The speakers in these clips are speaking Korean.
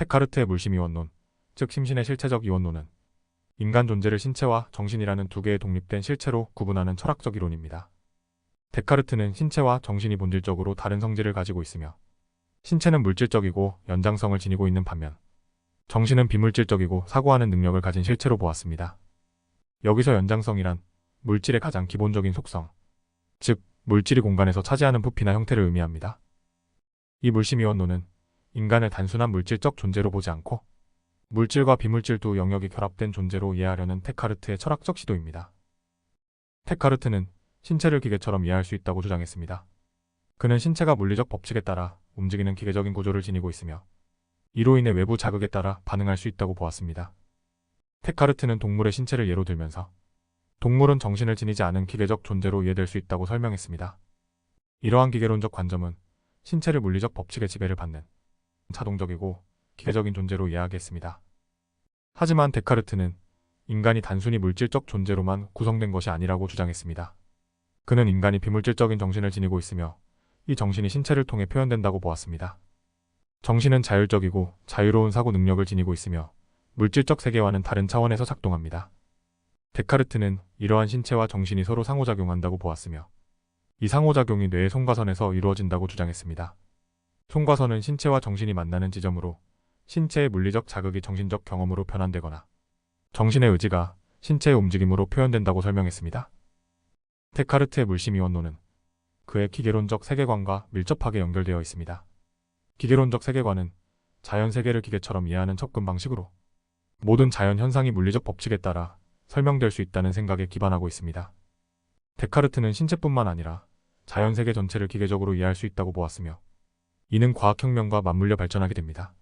테카르트의 물심이원론, 즉 심신의 실체적 이원론은 인간 존재를 신체와 정신이라는 두 개의 독립된 실체로 구분하는 철학적 이론입니다. 데카르트는 신체와 정신이 본질적으로 다른 성질을 가지고 있으며 신체는 물질적이고 연장성을 지니고 있는 반면 정신은 비물질적이고 사고하는 능력을 가진 실체로 보았습니다. 여기서 연장성이란 물질의 가장 기본적인 속성, 즉 물질이 공간에서 차지하는 부피나 형태를 의미합니다. 이 물심이원론은 인간을 단순한 물질적 존재로 보지 않고 물질과 비물질 두 영역이 결합된 존재로 이해하려는 테카르트의 철학적 시도입니다. 테카르트는 신체를 기계처럼 이해할 수 있다고 주장했습니다. 그는 신체가 물리적 법칙에 따라 움직이는 기계적인 구조를 지니고 있으며 이로 인해 외부 자극에 따라 반응할 수 있다고 보았습니다. 테카르트는 동물의 신체를 예로 들면서 동물은 정신을 지니지 않은 기계적 존재로 이해될 수 있다고 설명했습니다. 이러한 기계론적 관점은 신체를 물리적 법칙의 지배를 받는 자동적이고 기계적인 존재로 이해하게 했습니다. 하지만 데카르트는 인간이 단순히 물질적 존재로만 구성된 것이 아니라고 주장했습니다. 그는 인간이 비물질적인 정신을 지니고 있으며 이 정신이 신체를 통해 표현된다고 보았습니다. 정신은 자율적이고 자유로운 사고 능력을 지니고 있으며 물질적 세계와는 다른 차원에서 작동합니다. 데카르트는 이러한 신체와 정신이 서로 상호작용한다고 보았으며 이 상호작용이 뇌의 송과선에서 이루어진다고 주장했습니다. 송과선은 신체와 정신이 만나는 지점으로 신체의 물리적 자극이 정신적 경험으로 변환되거나 정신의 의지가 신체의 움직임으로 표현된다고 설명했습니다. 데카르트의 물심이원론은 그의 기계론적 세계관과 밀접하게 연결되어 있습니다. 기계론적 세계관은 자연 세계를 기계처럼 이해하는 접근 방식으로 모든 자연 현상이 물리적 법칙에 따라 설명될 수 있다는 생각에 기반하고 있습니다. 데카르트는 신체뿐만 아니라 자연 세계 전체를 기계적으로 이해할 수 있다고 보았으며 이는 과학혁명과 맞물려 발전하게 됩니다.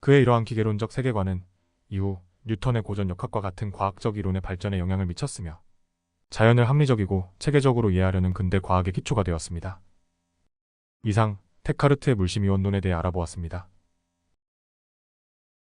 그의 이러한 기계론적 세계관은 이후 뉴턴의 고전 역학과 같은 과학적 이론의 발전에 영향을 미쳤으며 자연을 합리적이고 체계적으로 이해하려는 근대 과학의 기초가 되었습니다. 이상 테카르트의 물심이원론에 대해 알아보았습니다.